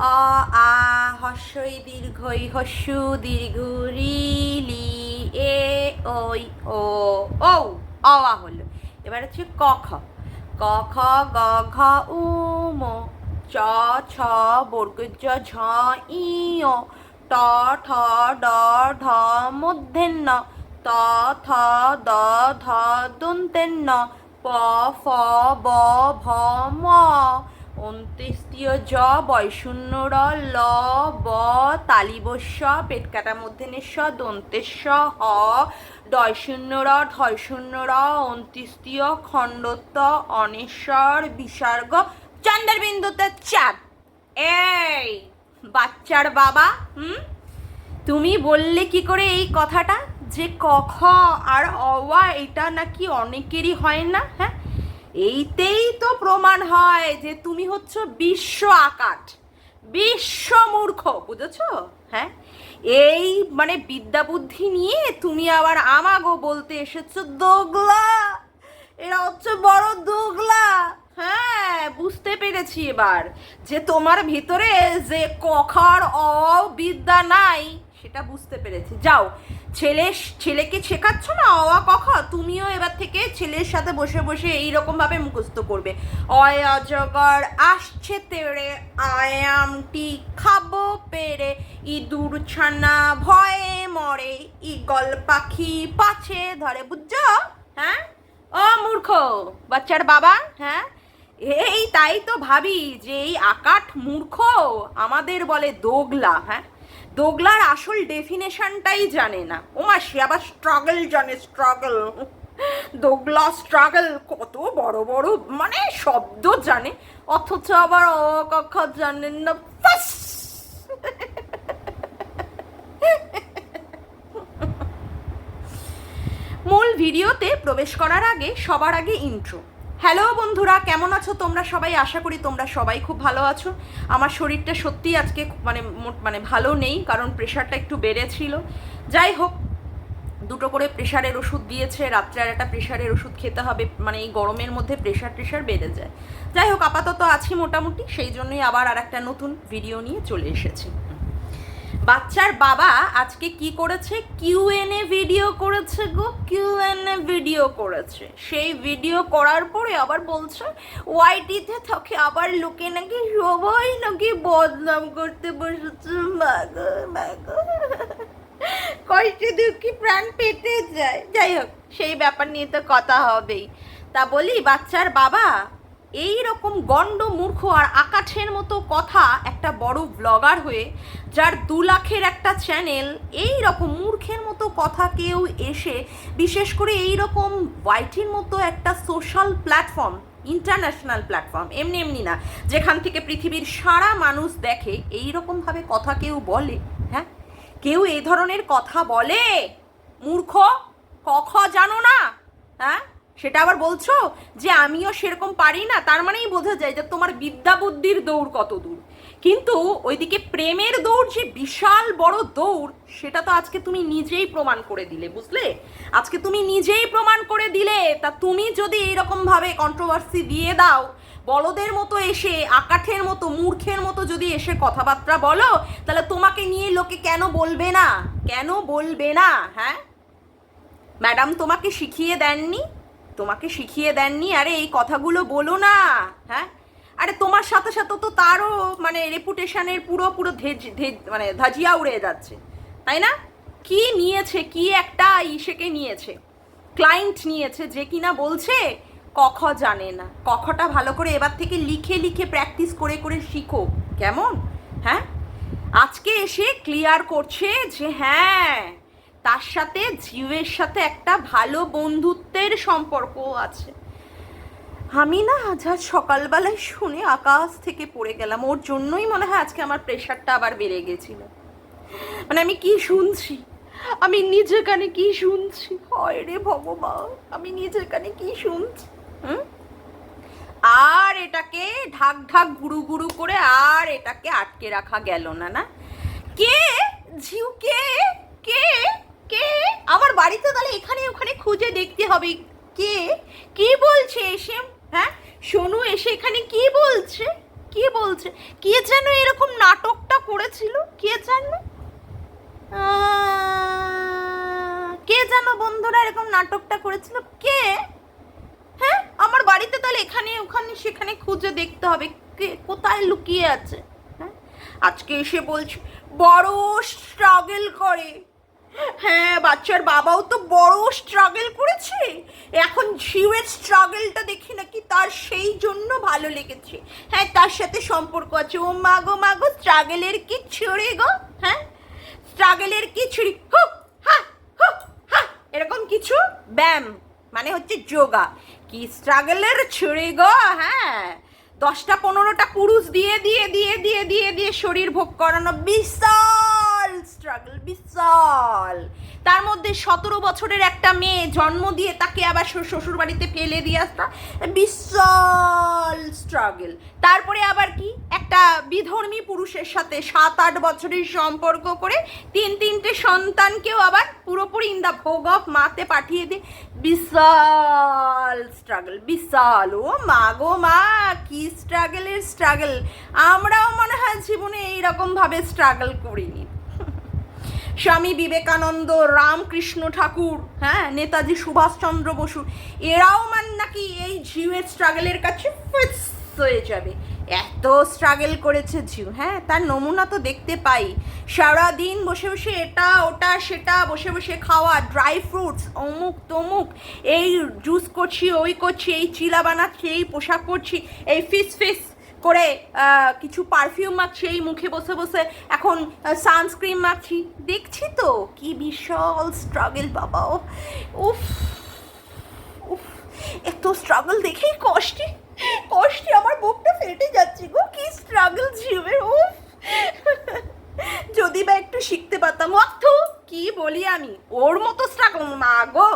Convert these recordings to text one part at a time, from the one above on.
অ, আ, হস্যই দীর্ঘই হস্যু দীর্ঘ রি লি, এ, ওই, ও ও অ, আ হলো। এবার হচ্ছে ক, খ। ক, খ, গ, ঘ, উ, ম, চ, ছ বর্গজ ঝ, ই ও ট, ঠ, ড, ঢ মূর্ধন্য ত, থ, দ, ধ, দন্তেন্ন, প, ফ, ব, ভ, ম অন্ত্যেষ্টীয় জ বয়শূন্য র ল ব তালিবস্য পেট কাটার মধ্যে নিঃস্ব দন্তেশ্ব হ ডয় শূন্য র ঢয় শূন্য র অন্ত্যেষ্টীয় খণ্ডত্ব অনেশ্বর বিসর্গ চন্দ্রবিন্দুতে চার। এই, বাচ্চার বাবা, হুম? তুমি বললে কি করে এই কথাটা? যে ক, খ আর অওয়া এটা নাকি অনেকেরই হয় না হ্যাঁ? এইতেই তো প্রমাণ হয় যে তুমি হচ্ছ বিশ্ব আকাট, বিশ্ব মূর্খ, বুঝেছ? হ্যাঁ? এই মানে বিদ্যা বুদ্ধি নিয়ে তুমি আবার আমাগো বলতে এসেছ দোগলা। এরা হচ্ছে বড় দোগলা। হ্যাঁ বুঝতে পেরেছি এবার যে তোমার ভিতরে যে কখার অ বিদ্যা নাই, সেটা বুঝতে পেরেছি। যাও ছেলে, ছেলেকে শেখাচ্ছ না? অ কখ তুমিও এবার থেকে ছেলের সাথে বসে বসে এইরকম ভাবে মুখস্থ করবে। অয়, অজগর, আসছে তেড়ে, আয়ামটি খাব পেরে ইঁদুর ছানা ভয়ে মরে, ইগল পাখি পাছে ধরে। বুঝছ? হ্যাঁ? ও মূর্খ, বাচ্চার বাবা হ্যাঁ? এই তাই তো ভাবি যে এই আকাঠ মূর্খ আমাদের বলে দোগলা হ্যাঁ? দোগলার আসল ডেফিনেশনটাই জানে না। ওমা সে আবার স্ট্রাগল জানে স্ট্রাগল দোগলা স্ট্রাগল কত বড় বড় মানে শব্দ জানে, অথচ আবার অ ক খ জানেন না। মূল ভিডিওতে প্রবেশ করার আগে সবার আগে ইন্ট্রো হ্যালো বন্ধুরা, কেমন আছো তোমরা সবাই? আশা করি তোমরা সবাই খুব ভালো আছো। আমার শরীরটা সত্যিই আজকে মানে মানে ভালো নেই, কারণ প্রেশারটা একটু বেড়েছিল। যাই হোক, দুটো করে প্রেশারের ওষুধ দিয়েছে রাত্রে আর একটা প্রেশারের ওষুধ খেতে হবে মানে এই গরমের মধ্যে প্রেশার টেশার বেড়ে যায়। যাই হোক, আপাতত আছি মোটামুটি, সেই জন্যই আবার আর একটা নতুন ভিডিও নিয়ে চলে এসেছি। বাচ্চার বাবা আজকে কি করেছে? কিউ কিউএনএ ভিডিও করেছে গো। কিউ কিউএনএ ভিডিও করেছে। সেই ভিডিও করার পরে আবার বলছে ওয়াইটিতে থাকে আবার লোকে নাকি সবাই নাকি বদনাম করতে বসেছে। মাগো মাগো কষ্টে দুঃখী প্রাণ পেটে যায়। যাই হোক, সেই ব্যাপার নিয়ে তো কথা হবেই। তা বলি, বাচ্চার বাবা এই রকম গণ্ড মূর্খ আর আকাশের মতো কথা একটা বড় ব্লগার হয়ে, যার দু লাখের একটা চ্যানেল এই রকম মূর্খের মতো কথা কেউ এসে বিশেষ করে এই রকম ওয়াইটির মতো একটা সোশ্যাল প্ল্যাটফর্ম ইন্টারন্যাশনাল প্ল্যাটফর্ম এমনি এমনি না, যেখান থেকে পৃথিবীর সারা মানুষ দেখে এই রকমভাবে কথা কেউ বলে হ্যাঁ? কেউ এই ধরনের কথা বলে? মূর্খ, কখ জানো না হ্যাঁ? সেটা আবার বলছো যে আমিও সেরকম পারি না? তার মানেই বোঝা যায় যে তোমার বিদ্যা বুদ্ধির দৌড় কত দূর। কিন্তু ওইদিকে প্রেমের দৌড় যে বিশাল বড় দৌড়, সেটা তো আজকে তুমি নিজেই প্রমাণ করে দিলে, বুঝলে? আজকে তুমি নিজেই প্রমাণ করে দিলে, তা তুমি যদি এইরকম ভাবে কন্ট্রোভার্সি দিয়ে দাও, বলদের মতো এসে, আকাঠের মতো, মূর্খের মতো যদি এসে কথাবার্তা বলো, তাহলে তোমাকে নিয়ে লোকে কেন বলবে না? কেন বলবে না হ্যাঁ? ম্যাডাম তোমাকে শিখিয়ে দেননি? তোমাকে শিখিয়ে দেননি? আরে, এই কথাগুলো বলো না। হ্যাঁ? আরে, তোমার সাথে সাথে তো তারও মানে রেপুটেশনের পুরো পুরো মানে ধাজিয়া উড়ে যাচ্ছে। তাই না? কি নিয়েছে, কি একটা ইসেকে নিয়েছে? ক্লায়েন্ট নিয়েছে যে কিনা বলছে, কখ জানে না। কখটা ভালো করে এবার থেকে লিখে লিখে প্র্যাকটিস করে করে শিখো। কেমন? হ্যাঁ? আজকে এসে ক্লিয়ার করছে যে হ্যাঁ তার সাথে জিউয়ের সাথে একটা ভালো বন্ধুত্বের সম্পর্ক আছে। আমি না আজ আজ সকালবেলায় শুনে আকাশ থেকে পড়ে গেলাম। ওর জন্যই মনে হয় আজকে আমার প্রেশারটা আবার বেড়ে গেছিল। মানে আমি কি শুনছি? আমি নিজের কানে কি শুনছি? হয় রে ভগবান, আমি নিজের কানে কি শুনছি? হুম? আর এটাকে ঢাক ঢাক গুরু গুরু করে আর এটাকে আটকে রাখা গেল না না? কে? ঝিউ কে? কে? কে? আমার বাড়িতে তাহলে এখানে ওখানে খুঁজে দেখতে হবে। কে? কি বলছে এসে? হ্যাঁ? সোনু এসে এখানে কি বলছে? কি বলছে? কে যেন এরকম নাটকটা করেছিল? কে আহ, কে যেন বন্ধুরা এরকম নাটকটা করেছিল? কে? হ্যাঁ? আমার বাড়িতে তাহলে এখানে ওখানে সেখানে খুঁজে দেখতে হবে। কে কোথায় লুকিয়ে আছে? হ্যাঁ? আজকে এসে বলছে বড় স্ট্রাগল করে। হ্যাঁ বাচ্চার বাবাও তো বড় স্ট্রাগল করেছে। এখন ঝিউয়ের স্ট্রাগলটা দেখি নাকি তার সেই জন্য ভালো লেগেছে। হ্যাঁ তার সাথে সম্পর্ক আছে। ও মাগো মাগো স্ট্রাগলের কি ছড়ে গো? হ্যাঁ স্ট্রাগলের কি ছুরি হু, হা হু, হা, এরকম কিছু? ব্যায়াম মানে হচ্ছে যোগা। কি স্ট্রাগলের ছুরি গো? হ্যাঁ দশটা পনেরোটা পুরুষ দিয়ে দিয়ে দিয়ে দিয়ে দিয়ে দিয়ে শরীর ভোগ করানো বিশাল স্ট্রাগল বিশাল। তার মধ্যে সতেরো বছরের একটা মেয়ে জন্ম দিয়ে তাকে আবার শ্বশুর বাড়িতে ফেলে দিয়ে আসতা বিশাল স্ট্রাগল তারপরে আবার কি? একটা বিধর্মী পুরুষের সাথে সাত, আট বছরের সম্পর্ক করে তিন, তিনটে সন্তানকেও আবার পুরোপুরি ইন দ্য ভোগ অফ মাতে পাঠিয়ে দিয়ে। বিশাল স্ট্রাগল বিশাল। ও মা গো মা, কি স্ট্রাগলের স্ট্রাগল আমরাও মনে হয় জীবনে এইরকম ভাবে স্ট্রাগল করিনি। স্বামী বিবেকানন্দ, রামকৃষ্ণ ঠাকুর হ্যাঁ নেতাজি সুভাষচন্দ্র বসু, এরাও মান নাকি এই ঝিউয়ের স্ট্রাগলের কাছে হয়ে যাবে। এত স্ট্রাগল করেছে ঝিউ হ্যাঁ তার নমুনা তো দেখতে পাই। সারাদিন বসে বসে এটা, ওটা, সেটা, বসে বসে খাওয়া ড্রাই ফ্রুটস অমুক তমুক, এই জুস করছি, ওই করছি, এই চিলা বানাচ্ছি, এই পোশাক করছি, এই ফিস ফিস করে কিছু পারফিউম মাখছি, এই মুখে বসে বসে এখন সানস্ক্রিন মাখছি। দেখছি তো, কি বিশাল স্ট্রাগল বাবা। উফ উফ, এত স্ট্রাগল দেখেই কষ্টে কষ্টে আমার বুকটা ফেটে যাচ্ছে গো, কি স্ট্রাগল জীবের উফ। যদি বা একটু শিখতে পারতাম। অর্থ কি বলি আমি, ওর মতো স্ট্রাগল মা গো।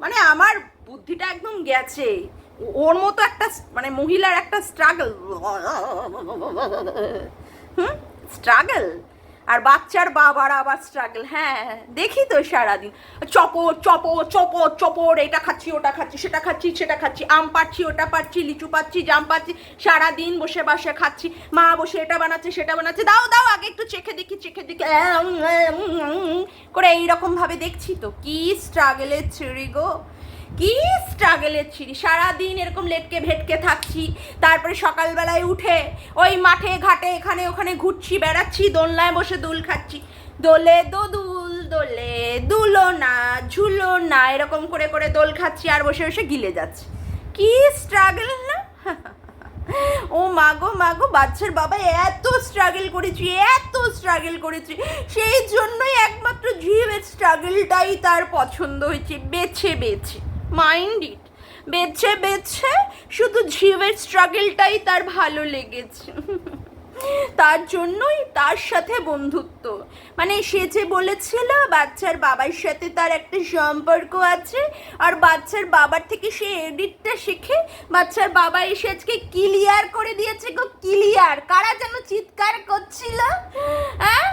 মানে আমার বুদ্ধিটা একদম গেছে। ওর মতো একটা মানে মহিলার একটা স্ট্রাগল হুম? স্ট্রাগল আর বাচ্চার বাবার আবার স্ট্রাগল হ্যাঁ। দেখি তো সারাদিন। চপর চপর চপর চপর, এটা খাচ্ছি, ওটা খাচ্ছি, সেটা খাচ্ছি সেটা খাচ্ছি, আম পাচ্ছি, ওটা পাচ্ছি, লিচু পাচ্ছি, জাম পাচ্ছি, সারাদিন বসে বসে খাচ্ছি, মা বসে এটা বানাচ্ছে, সেটা বানাচ্ছে। দাও দাও, আগে একটু চেখে দেখি চেখে দেখি। করে এইরকম ভাবে দেখছি তো। কি স্ট্রাগলের ছিঁড়ি গো। কি স্ট্রাগলের ছিঁড়ি সারাদিন এরকম লেটকে ভেটকে থাকছি, তারপরে সকালবেলায় উঠে ওই মাঠে, ঘাটে, এখানে, ওখানে ঘুরছি, বেড়াচ্ছি, দোলনায় বসে দুল খাচ্ছি। দোলে দোদুল দোলে, দুলো না, ঝুলো না, এরকম করে করে দোল খাচ্ছি আর বসে বসে গিলে যাচ্ছে। কি স্ট্রাগল না? ও মাগো মাগো বাচ্চার বাবা এত স্ট্রাগল করেছি, এত স্ট্রাগল করেছি। সেই জন্যই একমাত্র জিমের স্ট্রাগলটাই তার পছন্দ হয়েছে, বেছে বেছে। মাইন্ড ইট বেছে বেছে শুধু ঝিউয়ের স্ট্রাগলটাই তার ভালো লেগেছে। তার জন্যই তার সাথে বন্ধুত্ব। মানে সে যে বলেছিল, বাচ্চার বাবার সাথে তার একটা সম্পর্ক আছে, আর বাচ্চার বাবার থেকে সে এডিটটা শিখে বাচ্চার বাবা এসে আজকে ক্লিয়ার করে দিয়েছে গো ক্লিয়ার কারা যেন চিৎকার করছিল হ্যাঁ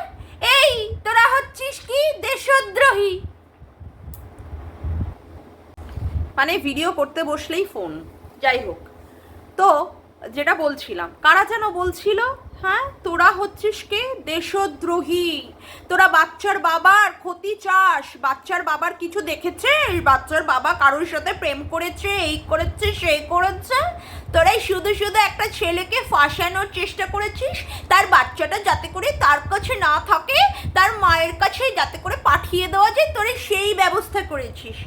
এই, তোরা হচ্ছিস কি? দেশদ্রোহী। মানে ভিডিও করতে বসলেই ফোন যাই হোক। তো যেটা বলছিলাম, কারা যেন বলছিল হ্যাঁ তোরা হচ্ছিস কে? দেশদ্রোহী। তোরা বাচ্চার বাবার ক্ষতি চাস। বাচ্চার বাবার কিছু দেখেছিস? বাচ্চার বাবা কারোর সাথে প্রেম করেছে, এই করেছে, সেই করেছে। তোরাই শুধু শুধু একটা ছেলেকে ফাঁসানোর চেষ্টা করেছিস। তার বাচ্চাটা যাতে করে তার কাছে না থাকে, তার মায়ের কাছে যাতে করে পাঠিয়ে দেওয়া যায়, তোরা সেই ব্যবস্থা করেছিস।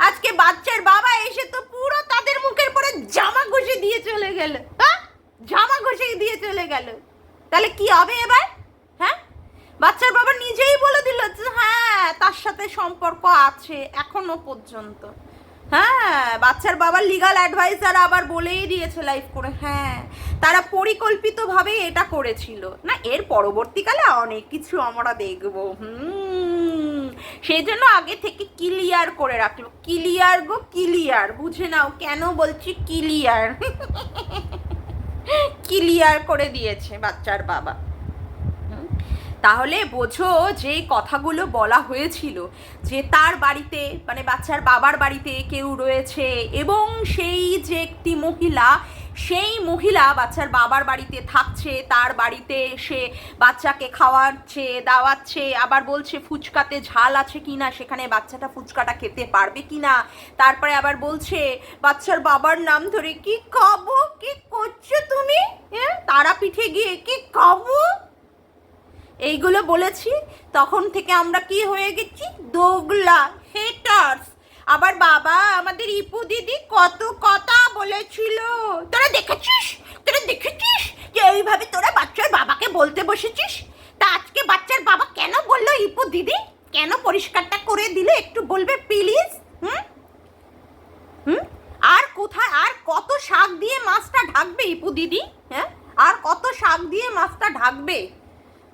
আজকে বাচ্চার বাবা এসে তো পুরো তাদের মুখের পরে জামা ঘষে দিয়ে চলে গেল। হ্যাঁ? জামা ঘষে দিয়ে চলে গেল। তাহলে কি হবে এবার? হ্যাঁ? বাচ্চার বাবা নিজেই বলে দিল যে হ্যাঁ তার সাথে সম্পর্ক আছে এখনও পর্যন্ত। হ্যাঁ বাচ্চার বাবার লিগাল অ্যাডভাইজার আবার বলেই দিয়েছে লাইভ করে হ্যাঁ তারা পরিকল্পিতভাবে এটা করেছিল। না, এর পরবর্তীকালে অনেক কিছু আমরা দেখব। হুম। সেই জন্য আগে থেকে ক্লিয়ার করে রাখল। ক্লিয়ার গো ক্লিয়ার বুঝে নাও কেন বলছি ক্লিয়ার ক্লিয়ার করে দিয়েছে বাচ্চার বাবা। তাহলে বোঝো যে কথাগুলো বলা হয়েছিল যে তার বাড়িতে মানে বাচ্চার বাবার বাড়িতে কেউ রয়েছে এবং সেই যে একটি মহিলা সেই মহিলা বাচ্চার বাবার বাড়িতে থাকছে, তার বাড়িতে এসে বাচ্চাকে খাওয়াচ্ছে, দাওয়াচ্ছে, আবার বলছে ফুচকাতে ঝাল আছে কি না সেখানে বাচ্চাটা ফুচকাটা খেতে পারবে কি না তারপরে আবার বলছে, বাচ্চার বাবার নাম ধরে কি খাব, কি করছ তুমি? হ্যাঁ তারাপীঠে গিয়ে কি খাব? এইগুলো বলেছি, তখন থেকে আমরা কি হয়ে গেছি? দোগলা হেটার্স আবার বাবা, আমাদের ইপু দিদি কত কথা বলেছিল। তোরা দেখেছিস? তোরা দেখেছিস যে এইভাবে তোরা বাচ্চার বাবাকে বলতে বসেছিস? তা আজকে বাচ্চার বাবা কেন বলল ইপু দিদি? কেন পরিষ্কারটা করে দিলে একটু বলবে প্লিজ? হুম? হুম? আর কোথায়, আর কত শাক দিয়ে মাছটা ঢাকবে ইপু দিদি? হ্যাঁ? আর কত শাক দিয়ে মাছটা ঢাকবে?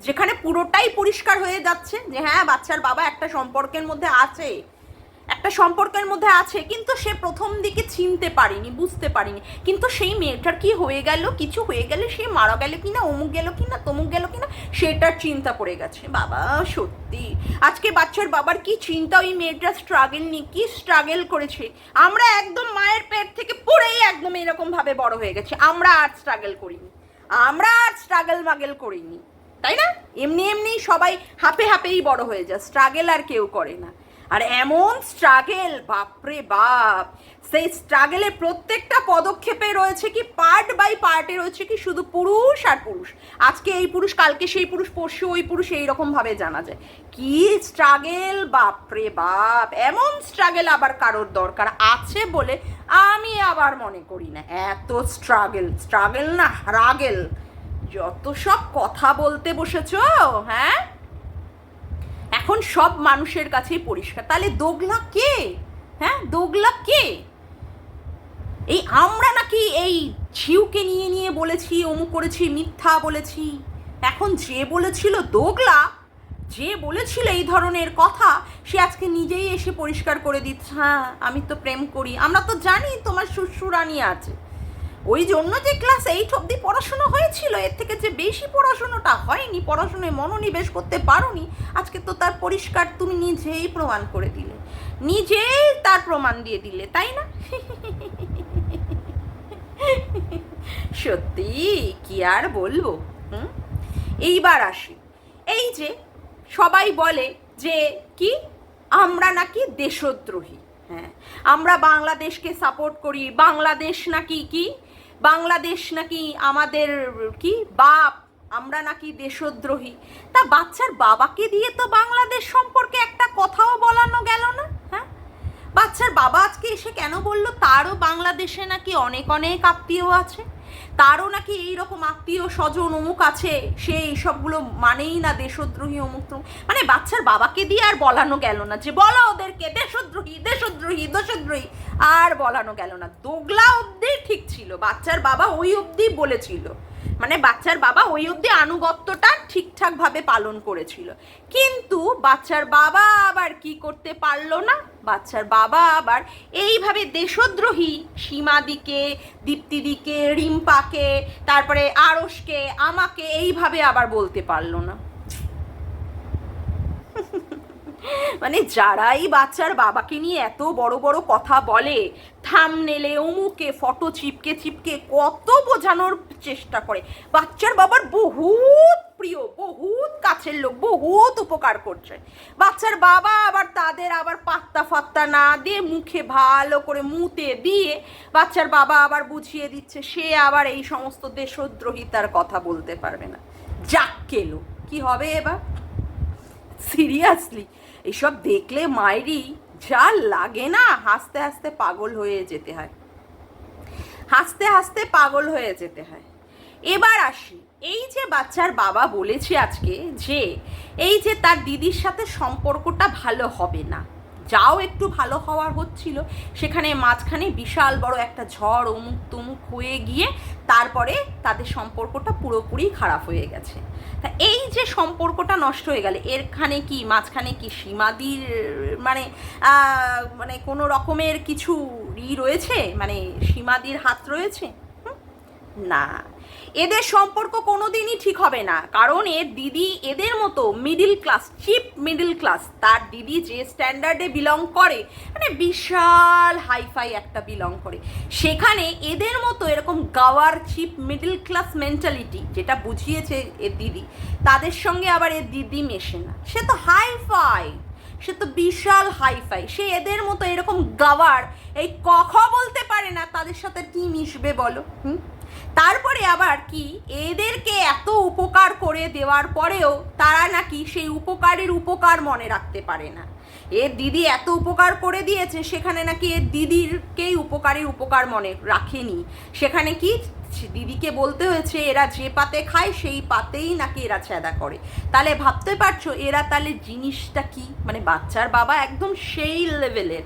যেখানে পুরোটাই পরিষ্কার হয়ে যাচ্ছে যে হ্যাঁ বাচ্চার বাবা একটা সম্পর্কের মধ্যে আছে। একটা সম্পর্কের মধ্যে আছে, কিন্তু সে প্রথম দিকে চিনতে পারিনি, বুঝতে পারিনি। কিন্তু সেই মেয়েটার কি হয়ে গেল, কিছু হয়ে গেলে সে মারা গেল কিনা, অমুক গেল কিনা, তমুক গেল কিনা, সেটার চিন্তা পড়ে গেছে। বাবা, সত্যি। আজকে বাচ্চার বাবার কি চিন্তা, ওই মেয়েটার স্ট্রাগল নিয়ে কি স্ট্রাগল করেছে? আমরা একদম মায়ের পেট থেকে পড়েই একদম এরকম ভাবে বড় হয়ে গেছে। আমরা আর স্ট্রাগল করিনি। আমরা আর স্ট্রাগল মাগেল করিনি। তাই না? এমনি এমনি সবাই হাপে হাপেই বড় হয়ে যায়। স্ট্রাগেল আর কেউ করে না। আর এমন স্ট্রাগেল বাপরে বাপ। সেই স্ট্রাগেলে প্রত্যেকটা পদক্ষেপে রয়েছে কি পার্ট বাই পার্টে রয়েছে কি, শুধু পুরুষ আর পুরুষ। আজকে এই পুরুষ, কালকে সেই পুরুষ, পরশু ওই পুরুষ এইরকম ভাবে জানা যায়। কি স্ট্রাগেল বাপরে বাপ। এমন স্ট্রাগেল আবার কারোর দরকার আছে বলে আমি আবার মনে করি না। এত স্ট্রাগেল স্ট্রাগেল না রাগেল যত সব কথা বলতে বসেছো হ্যাঁ? এখন সব মানুষের কাছেই পরিষ্কার। তাহলে দোগলা কে? হ্যাঁ দোগলা কে? এই আমরা নাকি এই ঝিউকে নিয়ে নিয়ে বলেছি, অমুক করেছি, মিথ্যা বলেছি। এখন যে বলেছিল দোগলা, যে বলেছিল এই ধরনের কথা, সে আজকে নিজেই এসে পরিষ্কার করে দিচ্ছে। হ্যাঁ আমি তো প্রেম করি। আমরা তো জানি তোমার শ্বশুরানি আছে। ওই জন্য যে ক্লাস এইট অব্দি পড়াশুনো হয়েছিল, এর থেকে যে বেশি পড়াশুনোটা হয়নি, পড়াশুনোয় মনোনিবেশ করতে পারোনি, আজকে তো তার পরিষ্কার তুমি নিজেই প্রমাণ করে দিলে। নিজেই তার প্রমাণ দিয়ে দিলে, তাই না? সত্যি? কি আর বলব? হুম? এইবার আসি। এই যে সবাই বলে যে কি? আমরা নাকি দেশদ্রোহী। হ্যাঁ আমরা বাংলাদেশকে সাপোর্ট করি, বাংলাদেশ নাকি কি? বাংলাদেশ নাকি আমাদের কি বাপ, আমরা নাকি দেশদ্রোহী। তা বাচ্চার বাবাকে দিয়ে তো বাংলাদেশ সম্পর্কে একটা কথাও বলানো গেল না হ্যাঁ? বাচ্চার বাবা আজকে এসে কেন বলল? তারও বাংলাদেশে নাকি অনেক অনেক আত্মীয় আছে। তারও নাকি এই রকম আত্মীয় স্বজন অমুক আছে, সে এইসবগুলো মানেই না দেশদ্রোহী অমুক মানে বাচ্চার বাবাকে দিয়ে আর বলানো গেল না যে, বলো ওদেরকে, দেশদ্রোহী দেশদ্রোহী দেশদ্রোহী। আর বলানো গেল না। দোগলা অবধি ঠিক ছিল, বাচ্চার বাবা ওই অবধি বলেছিল। মানে বাচ্চার বাবা ওই অবধি আনুগত্যটা ঠিকঠাকভাবে পালন করেছিল। কিন্তু বাচ্চার বাবা আবার কি করতে পারল না? বাচ্চার বাবা আবার এইভাবে দেশদ্রোহী সীমাদিকে, দীপ্তিদিকে, রিম্পাকে, তারপরে আরসকে, আমাকে এইভাবে আবার বলতে পারল না। মানে যারাই বাচ্চার বাবাকে নিয়ে এত বড় বড় কথা বলে থামনেলে অমুকে ফটো চিপকে চিপকে, কত বোঝানোর চেষ্টা করে। বাচ্চার বাবার বহুত প্রিয়, বহুত কাছের লোক, বহুত উপকার করছে। বাচ্চার বাবা আবার তাদের আবার পাত্তা ফাত্তা না দিয়ে মুখে ভালো করে মুতে দিয়ে বাচ্চার বাবা আবার বুঝিয়ে দিচ্ছে, সে আবার এই সমস্ত দেশদ্রোহিতার কথা বলতে পারবে না। যাক কেলো, কি হবে এবার? সিরিয়াসলি এসব দেখলে মায়েরই যা লাগে না, হাসতে হাসতে পাগল হয়ে যেতে হয়। হাসতে হাসতে পাগল হয়ে যেতে হয়। এবার আসি, এই যে বাচ্চার বাবা বলেছে আজকে যে, এই যে তার দিদির সাথে সম্পর্কটা ভালো হবে না। যাও একটু ভালো হওয়ার হচ্ছিল, সেখানে মাঝখানে বিশাল বড় একটা ঝড় অমুক তমুক হয়ে গিয়ে তারপরে তাদের সম্পর্কটা পুরোপুরি খারাপ হয়ে গেছে। তা এই যে সম্পর্কটা নষ্ট হয়ে গেলে এরখানে কি, মাঝখানে কি সীমাদির মানে মানে কোনো রকমের কিছু ই রয়েছে? মানে সীমাদির হাত রয়েছে? না। এদের সম্পর্ক কোনোদিনই ঠিক হবে না। কারণ এর দিদি এদের মতো middle class cheap middle class তার দিদি যে স্ট্যান্ডার্ডে বিলং করে মানে বিশাল হাইফাই একটা বিলং করে। সেখানে এদের মতো এরকম গাওয়ার চিপ মিডিল ক্লাস মেন্টালিটি যেটা বুঝিয়েছে এর দিদি, তাদের সঙ্গে আবার এর দিদি মেশে না। সে তো হাইফাই সে তো বিশাল হাইফাই সে এদের মতো এরকম গাওয়ার, এই কখ বলতে পারে না, তাদের সাথে কি মিশবে বলো, হুম? তারপরে আবার কি? এদেরকে এত উপকার করে দেওয়ার পরেও তারা নাকি সেই উপকারের উপকার মনে রাখতে পারে না। এর দিদি এত উপকার করে দিয়েছে, সেখানে নাকি এর দিদিরকেই উপকারের উপকার মনে রাখেনি। সেখানে কি? দিদিকে বলতে হয়েছে, এরা যে পাতে খায়, সেই পাতেই নাকি এরা ছেদা করে। তাহলে ভাবতে পারছ, এরা তাহলে জিনিসটা কি? মানে বাচ্চার বাবা একদম সেই লেভেলের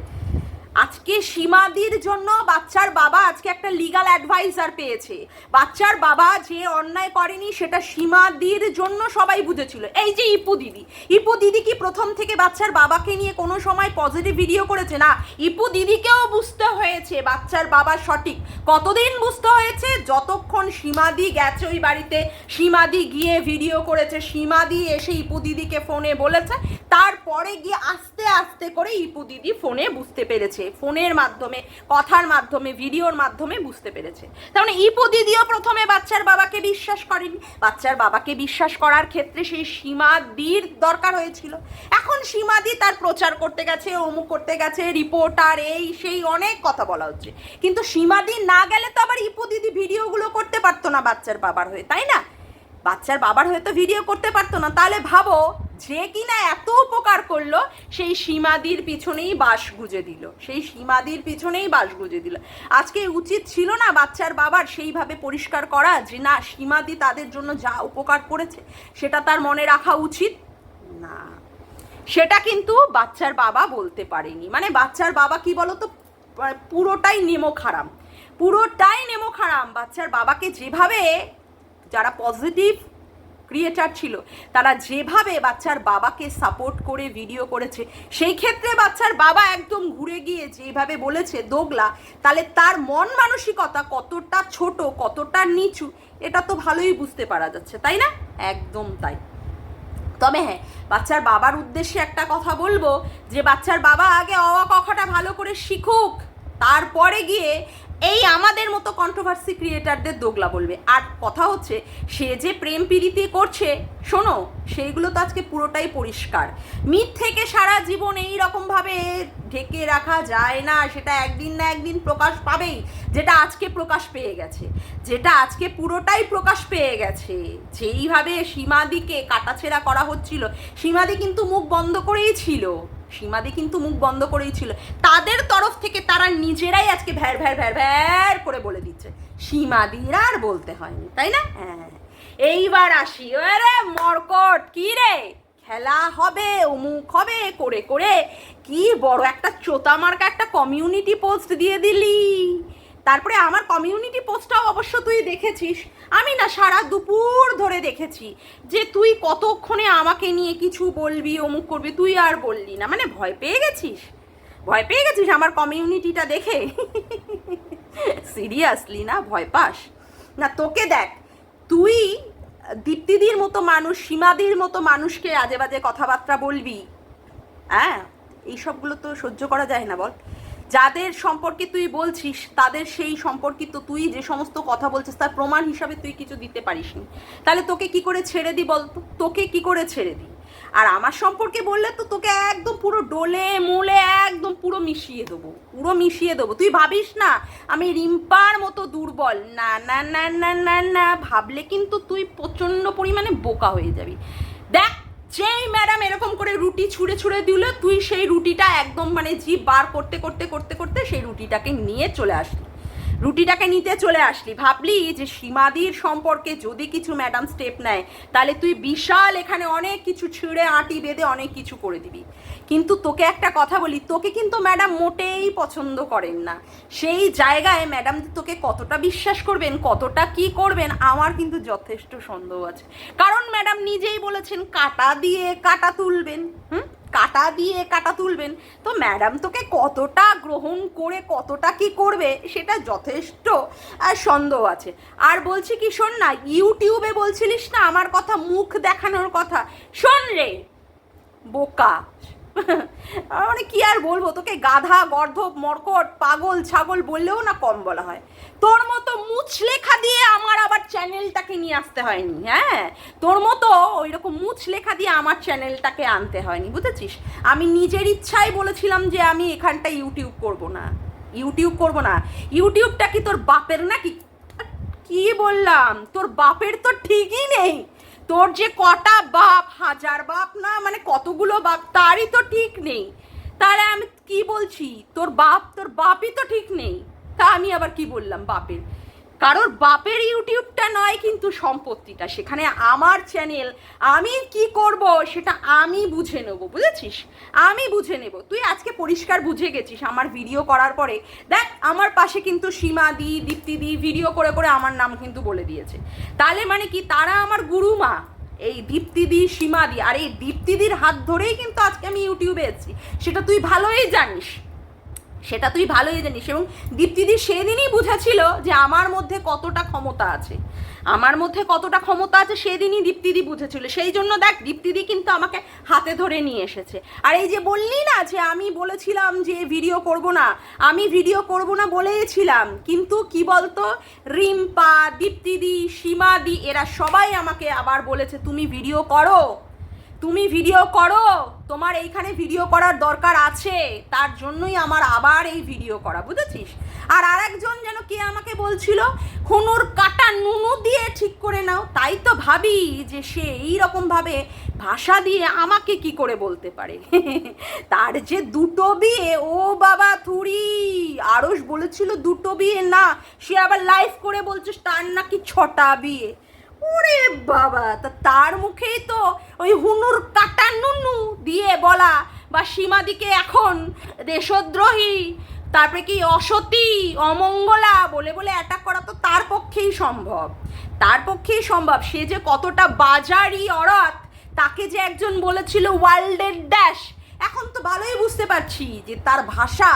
আজকে সীমাদির জন্য বাচ্চার বাবা আজকে একটা লিগাল অ্যাডভাইজার পেয়েছে। বাচ্চার বাবা যে অন্যায় করেনি, সেটা সীমাদির জন্য সবাই বুঝেছিল। এই যে ইপু দিদি ইপু দিদি কি প্রথম থেকে বাচ্চার বাবাকে নিয়ে কোনো সময় পজিটিভ ভিডিও করেছে? না, ইপু দিদিকেও বুঝতে হয়েছে বাচ্চার বাবা সঠিক। কতদিন বুঝতে হয়েছে? যতক্ষণ সীমাদি গেছে ওই বাড়িতে, সীমাদি গিয়ে ভিডিও করেছে, সীমাদি এসে ইপু দিদিকে ফোনে বলেছে। তারপরে গিয়ে আস্তে আস্তে করে ইপু দিদি ফোনে বুঝতে পেরেছে। ফোনের মাধ্যমে, কথার মাধ্যমে, ভিডিওর মাধ্যমে বুঝতে পেরেছে। তার মানে ইপু দিদিও প্রথমে বাচ্চার বাবাকে বিশ্বাস করেনি। বাচ্চার বাবাকে বিশ্বাস করার ক্ষেত্রে সেই সীমাদির দরকার হয়েছিল। এখন সীমাদি তার প্রচার করতে গেছে, অমুক করতে গেছে, রিপোর্টার, এই, সেই অনেক কথা বলা হচ্ছে। কিন্তু সীমাদি না গেলে তো আবার ইপু দিদি ভিডিওগুলো করতে পারতো না বাচ্চার বাবার হয়ে, তাই না? বাচ্চার বাবার হয়তো ভিডিও করতে পারতো না। তাহলে ভাবো, যে কিনা এত উপকার করল, সেই সীমাদির পিছনেই বাস গুজে দিল। সেই সীমাদির পিছনেই বাস গুজে দিল। আজকে উচিত ছিল না বাচ্চার বাবার সেইভাবে পরিষ্কার করা, যে না, সীমাদি তাদের জন্য যা উপকার করেছে, সেটা তার মনে রাখা উচিত? না। সেটা কিন্তু বাচ্চার বাবা বলতে পারেনি। মানে বাচ্চার বাবা কি বলতো? পুরোটাই নেমো খারাম। পুরোটাই নেমো খারাম। বাচ্চার বাবাকে যেভাবে যারা পজিটিভ ক্রিয়েটার ছিল, তারা যেভাবে বাচ্চার বাবাকে সাপোর্ট করে ভিডিও করেছে, সেই ক্ষেত্রে বাচ্চার বাবা একদম ঘুরে গিয়ে যেভাবে বলেছে, দোগলা, তাহলে তার মন মানসিকতা কতটা ছোট, কতটা নিচু, এটা তো ভালোই বুঝতে পারা যাচ্ছে, তাই না? একদম তাই। তবে হ্যাঁ বাচ্চার বাবার উদ্দেশ্যে একটা কথা বলব, যে বাচ্চার বাবা আগে অ কখাটা ভালো করে শিখুক, তারপরে গিয়ে এই আমাদের মতো কন্ট্রোভার্সি ক্রিয়েটারদের দোগলা বলবে। আর কথা হচ্ছে, সে যে প্রেম প্রীতি করছে, শোনো, সেইগুলো তো আজকে পুরোটাই পরিষ্কার। মিথ থেকে সারা জীবন এই রকমভাবে ঢেকে রাখা যায় না, সেটা একদিন না একদিন প্রকাশ পাবেই, যেটা আজকে প্রকাশ পেয়ে গেছে। যেটা আজকে পুরোটাই প্রকাশ পেয়ে গেছে। যেইভাবে সীমাদিকে কাটাছেড়া করা হচ্ছিল, সীমাদি কিন্তু মুখ বন্ধ করেই ছিল। সীমাদি কিন্তু মুখ বন্ধ করেই ছিল। তাদের তরফ থেকে তারা নিজেরাই আজকে ভ্যার ভ্যার ভ্যার ভ্যার করে বলে দিচ্ছে। সীমাদির আর বলতে হয়নি, তাই না? হ্যাঁ। এইবার আসি। আরে মরকট, কি রে? খেলা হবে, অমুক হবে, করে করে। কি বড় একটা চোতা মার্কা একটা কমিউনিটি পোস্ট দিয়ে দিলি। তারপরে আমার কমিউনিটি পোস্টটাও অবশ্য তুই দেখেছিস। আমি না সারা দুপুর ধরে দেখেছি যে তুই কতক্ষণে আমাকে নিয়ে কিছু বলবি, অমুক করবি, তুই আর বললি না। মানে ভয় পেয়ে গেছিস? ভয় পেয়ে গেছিস আমার কমিউনিটিটা দেখে? সিরিয়াসলি না? ভয় পাস? না, তোকে দেখ, তুই দীপ্তিদির মতো মানুষ, সীমাদির মতো মানুষকে আজে বাজে কথাবার্তা বলবি। হ্যাঁ এইসবগুলো তো সহ্য করা যায় না বল। যাদের সম্পর্কে তুই বলছিস, তাদের সেই সম্পর্কিত তুই যে সমস্ত কথা বলছিস, তার প্রমাণ হিসাবে তুই কিছু দিতে পারিস নি তাহলে তোকে কি করে ছেড়ে দি বল? তোকে কি করে ছেড়ে দি আর আমার সম্পর্কে বললে তো তোকে একদম পুরো ডোলে মোলে একদম পুরো মিশিয়ে দেবো, পুরো মিশিয়ে দেবো। তুই ভাবিস না, আমি রিম্পার মতো দুর্বল। না না না না না না, ভাবলে কিন্তু তুই প্রচণ্ড পরিমাণে বোকা হয়ে যাবি। দেখ যেই ম্যাডাম এরকম করে রুটি ছুঁড়ে ছুঁড়ে দিল, তুই সেই রুটিটা একদম মানে জিভ বার করতে করতে করতে করতে সেই রুটিটাকে নিয়ে চলে আসলি। রুটিটাকে নিতে চলে আসলি। ভাবলি যে সীমাদির সম্পর্কে যদি কিছু ম্যাডাম স্টেপ নেয়, তাহলে তুই বিশাল এখানে অনেক কিছু ছিঁড়ে, আঁটি বেঁধে অনেক কিছু করে দিবি। কিন্তু তোকে একটা কথা বলি, তোকে কিন্তু ম্যাডাম মোটেই পছন্দ করেন না। সেই জায়গায় ম্যাডাম তোকে কতটা বিশ্বাস করবেন, কতটা কি করবেন, আমার কিন্তু যথেষ্ট সন্দেহ আছে। কারণ ম্যাডাম নিজেই বলেছেন, কাটা দিয়ে কাটা তুলবেন। হুম? কাটা দিয়ে কাটা তুলবেন। তো ম্যাডাম তোকে কতটা গ্রহণ করে, কতটা কি করবে সেটা যথেষ্ট সন্দেহ আছে। আর বলছি কি, শোন না, ইউটিউবে বলছিলিস না আমার কথা, মুখ দেখানোর কথা? শোন রে, বোকা। মানে কি আর বলব? তোকে গাধা, গর্ধব, মরকট, পাগল, ছাগল বললেও না কম বলা হয়। তোর মতো মুচলেখা দিয়ে আমার আবার চ্যানেলটাকে নিয়ে আসতে হয়নি হ্যাঁ? তোর মতো ওই রকম মুচলেখা দিয়ে আমার চ্যানেলটাকে আনতে হয়নি, বুঝেছিস? আমি নিজের ইচ্ছাই বলেছিলাম যে আমি এখানটা ইউটিউব করব না। ইউটিউব করব না। ইউটিউবটা কি তোর বাপের নাকি? কি বললাম? তোর বাপের তো ঠিকই নেই। তোর যে কটা বাপ, হাজার বাপ না মানে কতগুলো বাপ, তারই তো ঠিক নেই। তাহলে আমি কি বলছি? তোর বাপ, তোর বাপই তো ঠিক নেই। তা আমি আবার কি বললাম? বাপের। কারোর বাপের ইউটিউবটা নয় কিন্তু সম্পত্তিটা। সেখানে আমার চ্যানেল আমি কি করব সেটা আমি বুঝে নেব, বুঝেছিস? আমি বুঝে নেব। তুই আজকে পরিষ্কার বুঝে গেছিস আমার ভিডিও করার পরে। দেখ, আমার পাশে কিন্তু সীমা দি, দীপ্তি দি ভিডিও করে করে আমার নাম কিন্তু বলে দিয়েছে। তাহলে মানে কি? তারা আমার গুরুমা এই দীপ্তিদি সীমাদি আর এই দীপ্তিদির হাত ধরেই কিন্তু আজকে আমি ইউটিউবে এসেছি। সেটা তুই ভালোই জানিস। সেটা তুই ভালোই জানিস এবং দীপ্তিদি সেদিনই বুঝেছিল যে আমার মধ্যে কতটা ক্ষমতা আছে। আমার মধ্যে কতটা ক্ষমতা আছে সেদিনই দীপ্তিদি বুঝেছিল। সেই জন্য দেখ, দীপ্তিদি কিন্তু আমাকে হাতে ধরে নিয়ে এসেছে। আর এই যে বললি না যে আমি বলেছিলাম যে ভিডিও করব না, আমি ভিডিও করব না বলেছিলাম কিন্তু কি বলতো? রিম্পা, দীপ্তিদি, সীমাদি, এরা সবাই আমাকে আবার বলেছে, তুমি ভিডিও করো। তুমি ভিডিও করো। তোমার এইখানে ভিডিও করার দরকার আছে। তার জন্যই আমার আবার এই ভিডিও করা, বুঝেছিস? আর আরেকজন যেন কে আমাকে বলছিল হুনুর কাটা নুনু দিয়ে ঠিক করে নাও। তাই তো ভাবি যে সে এইরকমভাবে ভাষা দিয়ে আমাকে কি করে বলতে পারে? তার যে দুটো বিয়ে, ও বাবা থুরি। আরস বলেছিল দুটো বিয়ে না, সে আবার লাইভ করে বলছিস তার নাকি ছটা বিয়ে। ওরে বাবা, তা তার মুখেই তো ওই হুনুর কাটা নুনু দিয়ে বলা। বা সীমাদিকে এখন দেশদ্রোহী, তারপরে কি অসতী, অমঙ্গলা বলে বলে অ্যাটাক করা তো তার পক্ষেই সম্ভব। তার পক্ষেই সম্ভব। সে যে কতটা বাজারি অরথ তাকে যে একজন বলেছিল ওয়ার্ল্ডের ড্যাশ এখন তো ভালোই বুঝতে পারছি যে তার ভাষা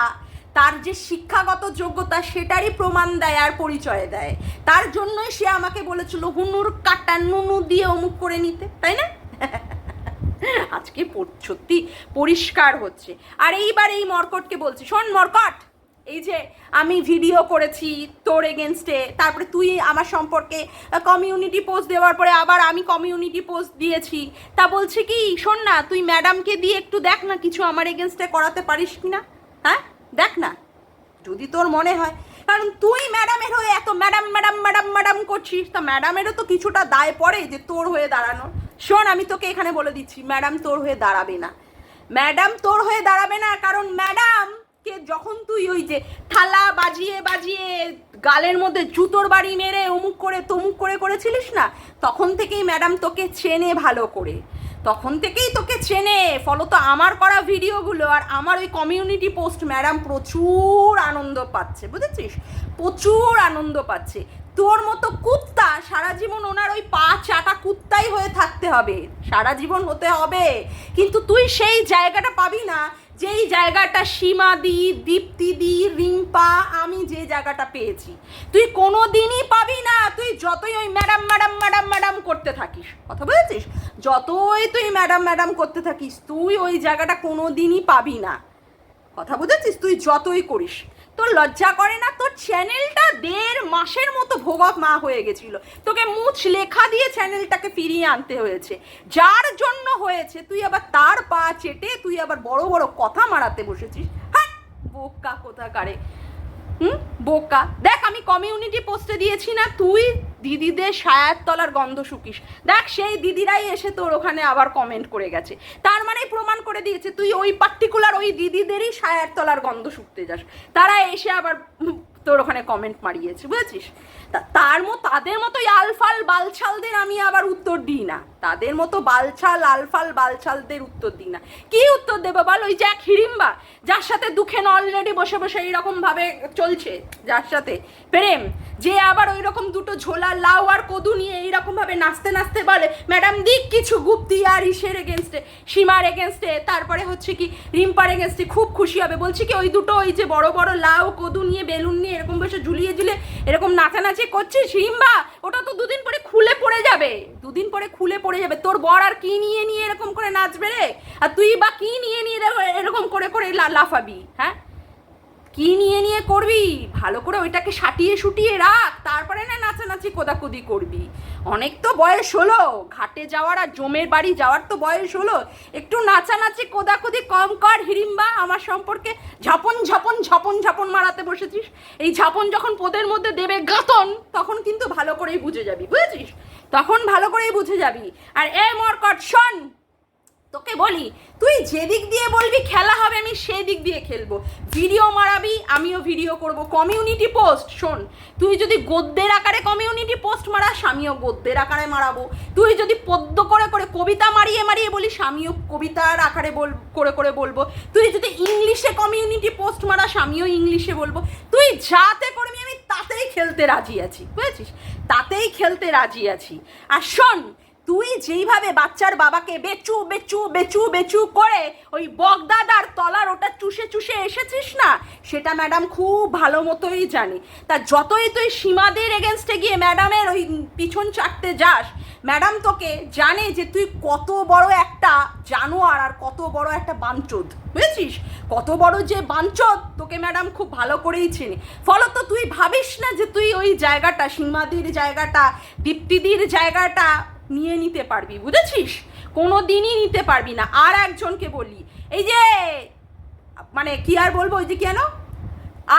তার যে শিক্ষাগত যোগ্যতা সেটারই প্রমাণ দেয় আর পরিচয় দেয়। তার জন্যই সে আমাকে বলেছিল, হুনুর কাটা নুনু দিয়ে অমুক করে নিতে। তাই না? আজকে সত্যি পরিষ্কার হচ্ছে। আর এইবার এই মর্কটকে বলছি, শোন মর্কট, এই যে আমি ভিডিও করেছি তোর এগেনস্টে, তারপরে তুই আমার সম্পর্কে কমিউনিটি পোস্ট দেওয়ার পরে আবার আমি কমিউনিটি পোস্ট দিয়েছি। তা বলছে কি, শোন না, তুই ম্যাডামকে দিয়ে একটু দেখ না কিছু আমার এগেনস্টে করাতে পারিস কি না? হ্যাঁ? দেখ না, যদি তোর মনে হয়, কারণ তুই ম্যাডামের হয়ে এত ম্যাডাম ম্যাডাম ম্যাডাম ম্যাডাম করছিস, তা ম্যাডামেরও তো কিছুটা দায় পড়ে যে তোর হয়ে দাঁড়ানো শোন, আমি তোকে এখানে বলে দিচ্ছি ম্যাডাম তোর হয়ে দাঁড়াবে না। ম্যাডাম তোর হয়ে দাঁড়াবে না, কারণ ম্যাডাম কে যখন তুই ওই যে থালা বাজিয়ে বাজিয়ে গালের মধ্যে জুতোর বাড়ি মেরে অমুক করে, তমুক করে করেছিলিস না, তখন থেকেই ম্যাডাম তোকে চেনে ভালো করে। তখন থেকেই তোকে চেনে। ফলত আমার করা ভিডিওগুলো আর আমার ওই কমিউনিটি পোস্ট ম্যাডাম প্রচুর আনন্দ পাচ্ছে, বুঝেছিস? প্রচুর আনন্দ পাচ্ছে। তোর মতো কুত্তা সারা জীবন ওনার ওই পা চাটা কুত্তাই হয়ে থাকতে হবে। সারা জীবন হতে হবে। কিন্তু তুই সেই জায়গাটা পাবি না যেই জায়গাটা সীমা সীমাদি দীপ্তিদি রিম্পা, আমি যে জায়গাটা পেয়েছি। তুই কোনো দিনই পাবি না, তুই যতই ওই ম্যাডাম ম্যাডাম ম্যাডাম ম্যাডাম করতে থাকিস। কথা বলেছিস যতই তুই ম্যাডাম ম্যাডাম করতে থাকিস, তুই ওই জায়গাটা কোনো দিনই পাবি না। কথা বুঝেছিস? তুই যতই করিস। তোর লজ্জা করে না? তোর চ্যানেলটা দেড় মাসের মতো ভোগক মা হয়ে গেছিল। তোকে মুছ লেখা দিয়ে চ্যানেলটাকে ফিরিয়ে আনতে হয়েছে। যার জন্য হয়েছে, তুই আবার তার পা চেটে তুই আবার বড় বড় কথা মারাতে বসেছিস। হ্যাঁ বোকা কোথাকারে। হুম? বোকা। দেখ, আমি কমিউনিটি পোস্টে দিয়েছি না, তুই দিদিদের সায়ার তলার গন্ধ শুকিস। দেখ, সেই দিদিরাই এসে তোর ওখানে আবার কমেন্ট করে গেছে। তার মানে প্রমাণ করে দিয়েছে, তুই ওই পার্টিকুলার ওই দিদিদেরই সায়ার তলার গন্ধ শুকতে যাস। তারা এসে আবার তোর ওখানে কমেন্ট মারিয়েছে, বুঝেছিস? তার মতো, তাদের মতোই আলফাল বালছালদের আমি আবার উত্তর দিই না। তাদের মতো বালছাল, আলফাল বালছালদের উত্তর দিই না। কি উত্তর দেবো বল? ওই যে এক হিড়িম্বা, যার সাথে দুঃখে অলরেডি বসে বসে এইরকম ভাবে চলছে, যার সাথে। প্রেম, যে আবার ওই রকম দুটো ঝোলা লাউ আর কদু নিয়ে এইরকম ভাবে নাচতে নাচতে বলে ম্যাডাম দিক কিছু গুপ্তি আর ইসের এগেনস্টে সীমার এগেনস্টে তারপরে হচ্ছে কি, রিম্পার এগেনস্টে খুব খুশি হবে। বলছি কি, ওই দুটো ওই যে বড় বড় লাউ, কদু নিয়ে, বেলুন নিয়ে এরকম বসে ঝুলিয়ে ঝুলিয়ে এরকম নাচানাচি করছিস রিম্বা ওটা তো দুদিন পরে খুলে পড়ে যাবে। দুদিন পরে খুলে পড়ে যাবে। তোর বর আর কি নিয়ে নিয়ে এরকম করে নাচবে রে? আর তুই বা কি নিয়ে নিয়ে এরকম- করে করে লাফাবি হ্যাঁ? কি নিয়ে নিয়ে করবি? ভালো করে ওইটাকে সাটিয়ে সুটিয়ে রাখ, তারপরে না নাচানাচি কোদাকুদি করবি। অনেক তো বয়স হলো, ঘাটে যাওয়ার আর জমের বাড়ি যাওয়ার তো বয়স হলো। একটু নাচানাচি কোদাকুদি কম কর, হিড়িম্বা, আমার সম্পর্কে ঝাপন ঝাপন ঝাপন ঝাপন মারাতে বসেছিস। এই ঝাপন যখন পোদের মধ্যে দেবে গাতন তখন কিন্তু ভালো করেই বুঝে যাবি, বুঝেছিস? তখন ভালো করেই বুঝে যাবি। আর এ মরকট, শোন তোকে বলি, তুই যেদিক দিয়ে বলবি খেলা হবে, আমি সেই দিক দিয়ে খেলব। ভিডিও মারাবি, আমিও ভিডিও করব। কমিউনিটি পোস্ট, শোন, তুই যদি গদ্যের আকারে কমিউনিটি পোস্ট মারাস, আমিও গদ্যের আকারে মারাবো। তুই যদি পদ্য করে করে কবিতা মারিয়ে মারিয়ে বলিস, আমিও কবিতার আকারে বল, করে করে বলব। তুই যদি ইংলিশে কমিউনিটি পোস্ট মারাস, আমিও ইংলিশে বলব। তুই যাতে করবি, আমি তাতেই খেলতে রাজি আছি, বুঝেছিস? তাতেই খেলতে রাজি আছি। আর শোন তুই যেইভাবে বাচ্চার বাবাকে বেচু বেচু বেচু বেচু করে ওই বগদাদার তলার ওটা চুষে চুষে এসেছিস না, সেটা ম্যাডাম খুব ভালো মতোই জানে। তা যতই তুই সীমাদের এগেনস্টে গিয়ে ম্যাডামের ওই পিছন চাটতে যাস, ম্যাডাম তোকে জানে যে তুই কত বড় একটা জানোয়ার আর কত বড় একটা বাঞ্চোদ বুঝেছিস? কত বড় যে বাঞ্চোদ তোকে ম্যাডাম খুব ভালো করেই চেনে। ফলত তুই ভাবিস না যে তুই ওই জায়গাটা, সীমাদির জায়গাটা, দীপ্তিদির জায়গাটা নিয়ে নিতে পারবি, বুঝেছিস? কোনো দিনই নিতে পারবি না। আর একজনকে বলি এই যে মানে কি আর বলব ওই যে কেন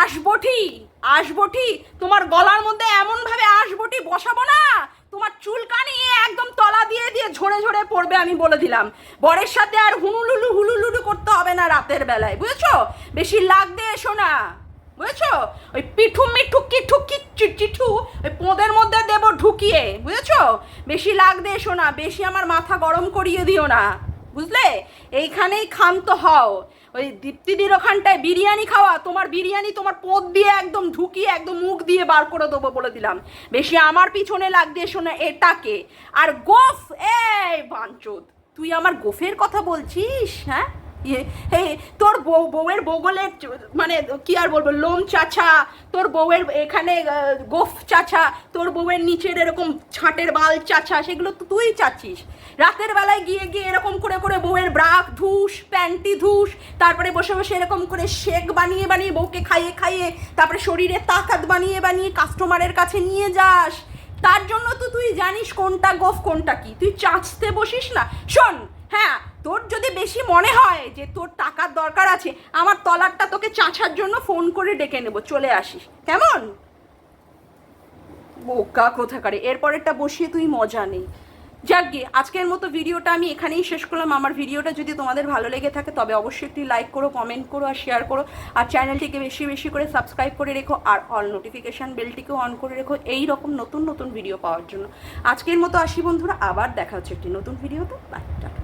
আসবটি আসবটি, তোমার গলার মধ্যে এমন ভাবে আসবটি বসাবো না, তোমার চুলকানি একদম তলা দিয়ে দিয়ে ঝরে ঝরে পড়বে আমি বলে দিলাম। বরের সাথে আর হুনুলুলু হুলুলুলু করতে হবে না রাতের বেলায়, বুঝেছ? বেশি লাগতে এসো না। বুঝেছ? ওই পিঠু মিঠু, কিঠু, কিচ্ছু, চিঠু ওই পোঁদের মধ্যে দেবো ঢুকিয়ে, বুঝেছ? বেশি লাগতে এসো না, বেশি আমার মাথা গরম করিয়ে দিও না, বুঝলে? এইখানেই ক্ষান্ত হও। ওই দীপ্তিদির ওখানটায় বিরিয়ানি খাওয়া, তোমার বিরিয়ানি তোমার পোদ দিয়ে একদম ঢুকিয়ে, একদম মুখ দিয়ে বার করে দেবো বলে দিলাম। বেশি আমার পিছনে লাগতে এসো না, এটাকে। আর গোফ, এই বাঞ্চোদ, তুই আমার গোফের কথা বলছিস হ্যাঁ? ইয়ে তোর বউ, বউয়ের বগলের মানে কি আর বলব, লোম চাচা, তোর বউয়ের এখানে গোফ চাচা, তোর বউয়ের নিচের এরকম ছাঁটের বাল চাচা, সেগুলো তো তুই চাচ্ছিস রাতের বেলায় গিয়ে গিয়ে এরকম করে করে বউয়ের ব্রাক ধুস, প্যান্টি ধুস, তারপরে বসে বসে এরকম করে শেক বানিয়ে বানিয়ে বউকে খাইয়ে খাইয়ে, তারপরে শরীরে তাকাত বানিয়ে বানিয়ে কাস্টমারের কাছে নিয়ে যাস। তার জন্য তো তুই জানিস কোনটা গোফ, কোনটা কি। তুই চাঁচতে বসিস না। শোন হ্যাঁ তোর যদি বেশি মনে হয় যে তোর টাকার দরকার আছে, আমার তলারটা তোকে চাঁচার জন্য ফোন করে ডেকে নেব, চলে আসিস। কেমন? বোকা কোথাকারে, এরপরেরটা বসিয়ে তুই মজা নেই। যাক গিয়ে আজকের মতো ভিডিওটা আমি এখানেই শেষ করলাম। আমার ভিডিওটা যদি তোমাদের ভালো লেগে থাকে, তবে অবশ্যই একটি লাইক করো, কমেন্ট করো আর শেয়ার করো। আর চ্যানেলটিকে বেশি বেশি করে সাবস্ক্রাইব করে রেখো, আর অল নোটিফিকেশান বেলটিকেও অন করে রেখো, এই রকম নতুন নতুন ভিডিও পাওয়ার জন্য। আজকের মতো আসি বন্ধুরা, আবার দেখা হচ্ছে একটি নতুন ভিডিওতে। Bye, tata.